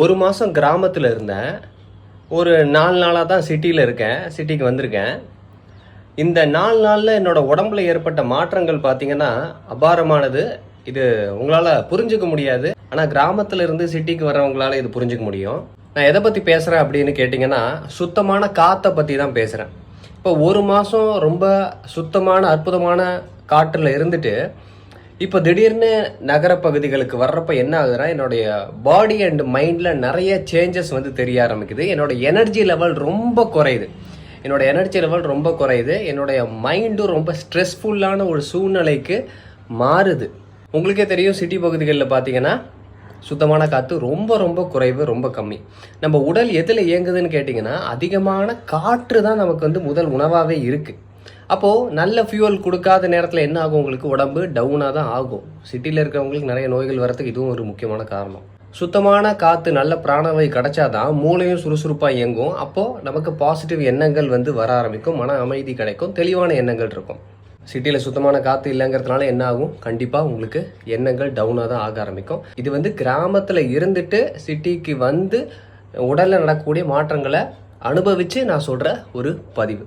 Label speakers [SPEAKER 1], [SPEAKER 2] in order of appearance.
[SPEAKER 1] ஒரு மாதம் கிராமத்தில் இருந்தேன். ஒரு நாலு நாளாக தான் சிட்டியில் இருக்கேன். சிட்டிக்கு வந்திருக்கேன். இந்த நாலு நாளில் என்னோட உடம்புல ஏற்பட்ட மாற்றங்கள் பார்த்திங்கன்னா அபாரமானது. இது உங்களால் புரிஞ்சுக்க முடியாது. ஆனால் கிராமத்தில் இருந்து சிட்டிக்கு வரவங்களால இது புரிஞ்சுக்க முடியும். நான் எதை பற்றி பேசுகிறேன் அப்படின்னு கேட்டிங்கன்னா சுத்தமான காற்றை பற்றி தான் பேசுகிறேன் இப்போ ஒரு மாதம் ரொம்ப சுத்தமான அற்புதமான காற்றில் இருந்துட்டு இப்போ திடீர்னு நகர பகுதிகளுக்கு வர்றப்ப என்ன ஆகுதுன்னா என்னுடைய பாடி அண்ட் மைண்டில் நிறைய சேஞ்சஸ் வந்து தெரிய ஆரம்பிக்குது. என்னோட எனர்ஜி லெவல் ரொம்ப குறையுது. என்னோட எனர்ஜி லெவல் ரொம்ப குறையுது. என்னுடைய மைண்டும் ரொம்ப ஸ்ட்ரெஸ்ஃபுல்லான ஒரு சூழ்நிலைக்கு மாறுது. உங்களுக்கே தெரியும் சிட்டி பகுதிகளில் பார்த்தீங்கன்னா சுத்தமான காற்று ரொம்ப ரொம்ப குறைவு ரொம்ப கம்மி. நம்ம உடல் எதில் இயங்குதுன்னு கேட்டிங்கன்னா அதிகமான காற்று தான் நமக்கு வந்து முதல் உணவாகவே இருக்குது அப்போது நல்ல ஃபியூவல் கொடுக்காத நேரத்தில் என்ன ஆகும் உங்களுக்கு? உடம்பு டவுனாக தான் ஆகும். சிட்டியில் இருக்கிறவங்களுக்கு நிறைய நோய்கள் வரதுக்கு இதுவும் ஒரு முக்கியமான காரணம். சுத்தமான காற்று நல்ல பிராணவை கிடைச்சாதான் மூளையும் சுறுசுறுப்பாக இயங்கும். அப்போது நமக்கு பாசிட்டிவ் எண்ணங்கள் வந்து வர ஆரம்பிக்கும். மன அமைதி கிடைக்கும். தெளிவான எண்ணங்கள் இருக்கும். சிட்டியில் சுத்தமான காற்று இல்லைங்கிறதுனால என்ன ஆகும்? கண்டிப்பாக உங்களுக்கு எண்ணங்கள் டவுனாக தான் ஆக ஆரம்பிக்கும். இது வந்து கிராமத்தில் இருந்துட்டு சிட்டிக்கு வந்து உடலில் நடக்கக்கூடிய மாற்றங்களை அனுபவித்து நான் சொல்கிற ஒரு பதிவு.